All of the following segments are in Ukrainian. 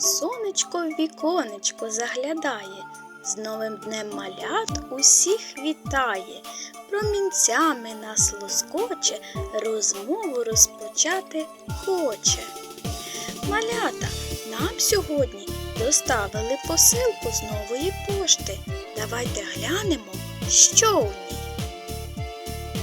сонечко в віконечко заглядає, з новим днем малят усіх вітає, промінцями нас лоскоче, розмову розпочати хоче. Малята, нам сьогодні доставили посилку з нової пошти. Давайте глянемо, що у ній.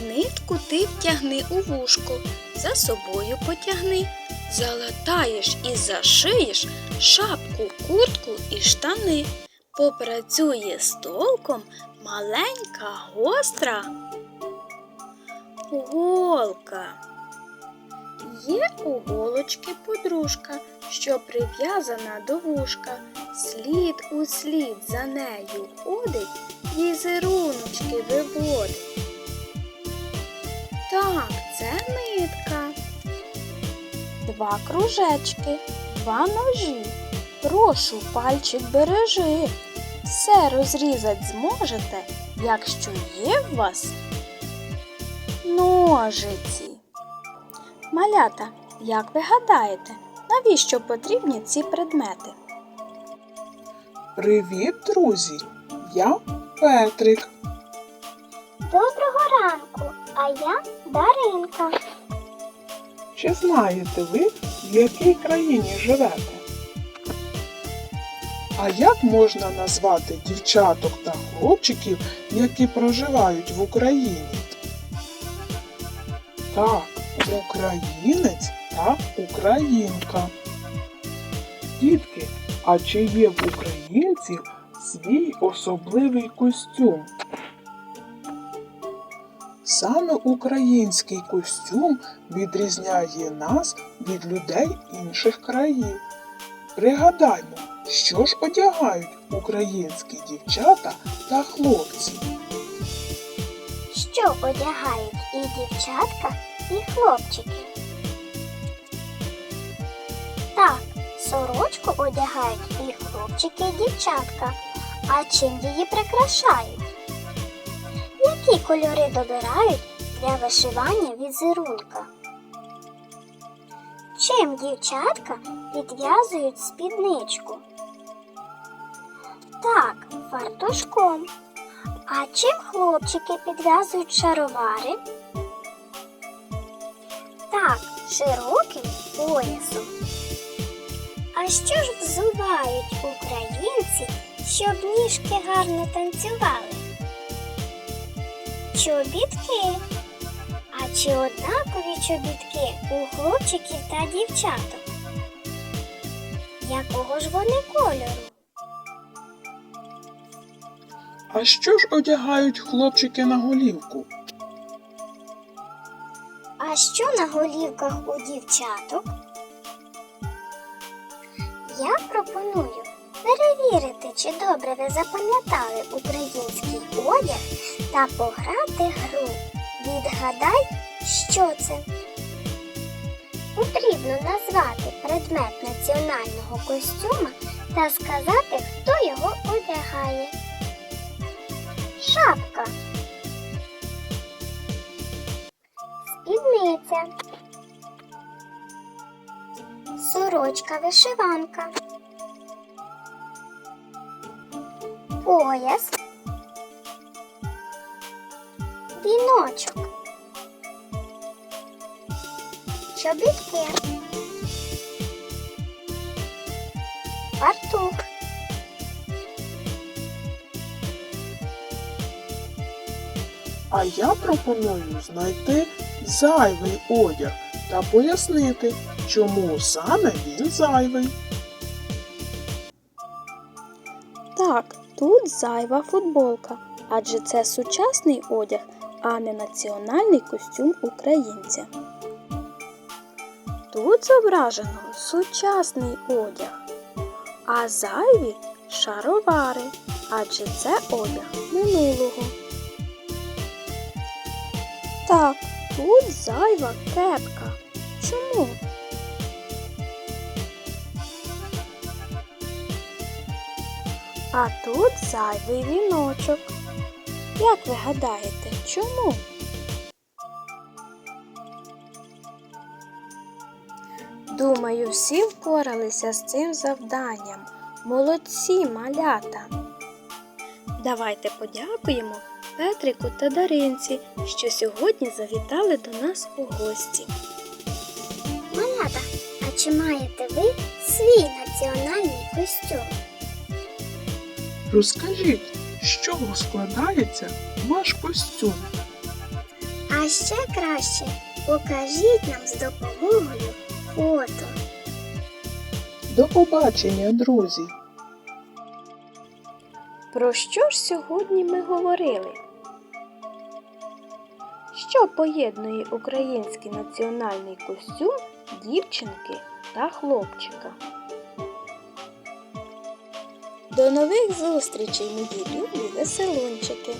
Нитку ти втягни у вушко, за собою потягни, залатаєш і зашиєш шапку, куртку і штани. Попрацює з толком маленька гостра голка. Є у голочки подружка, що прив'язана до вушка. Слід у слід за нею ходить, візеруночки виводить. Так. Два кружечки, два ножі. Прошу, пальчик бережи. Все розрізать зможете, якщо є в вас ножиці. Малята, як ви гадаєте, навіщо потрібні ці предмети? Привіт, друзі! Я Петрик. Доброго ранку, а я Даринка. Чи знаєте ви, в якій країні живете? А як можна назвати дівчаток та хлопчиків, які проживають в Україні? Так, українець та українка. Дітки, а чи є в українців свій особливий костюм? Саме український костюм відрізняє нас від людей інших країн. Пригадаймо, що ж одягають українські дівчата та хлопці. Що одягають і дівчатка, і хлопчики? Так, сорочку одягають і хлопчики, і дівчатка. А чим її прикрашають? Які кольори добирають для вишивання візерунка? Чим дівчатка підв'язують спідничку? Так, фартушком. А чим хлопчики підв'язують шаровари? Так, широким поясом. А що ж взувають українці, щоб ніжки гарно танцювали? Чобітки. А чи однакові чобітки у хлопчиків та дівчаток? Якого ж вони кольору? А що ж одягають хлопчики на голівку? А що на голівках у дівчаток? Я пропоную перевірити, чи добре ви запам'ятали український одяг та пограти гру. Відгадай, що це. Потрібно назвати предмет національного костюма та сказати, хто його одягає. Шапка. Спідниця. Сорочка вишиванка. Пояс. Віночок. Чобітки. Фартух. А я пропоную знайти зайвий одяг та пояснити, чому саме він зайвий. Так, тут зайва футболка, адже це сучасний одяг, а не національний костюм українця. Тут зображено сучасний одяг, а зайві шаровари, адже це одяг минулого. Так, тут зайва кепка. Чому? А тут зайвий віночок. Як ви гадаєте, чому? Думаю, всі впоралися з цим завданням. Молодці, малята. Давайте подякуємо Петрику та Даринці, що сьогодні завітали до нас у гості. Малята, а чи маєте ви свій національний костюм? Розкажіть, з чого складається ваш костюм? А ще краще покажіть нам з допомогою фото. До побачення, друзі! Про що ж сьогодні ми говорили? Що поєднує український національний костюм дівчинки та хлопчика? До нових зустрічей, мої любі веселунчики!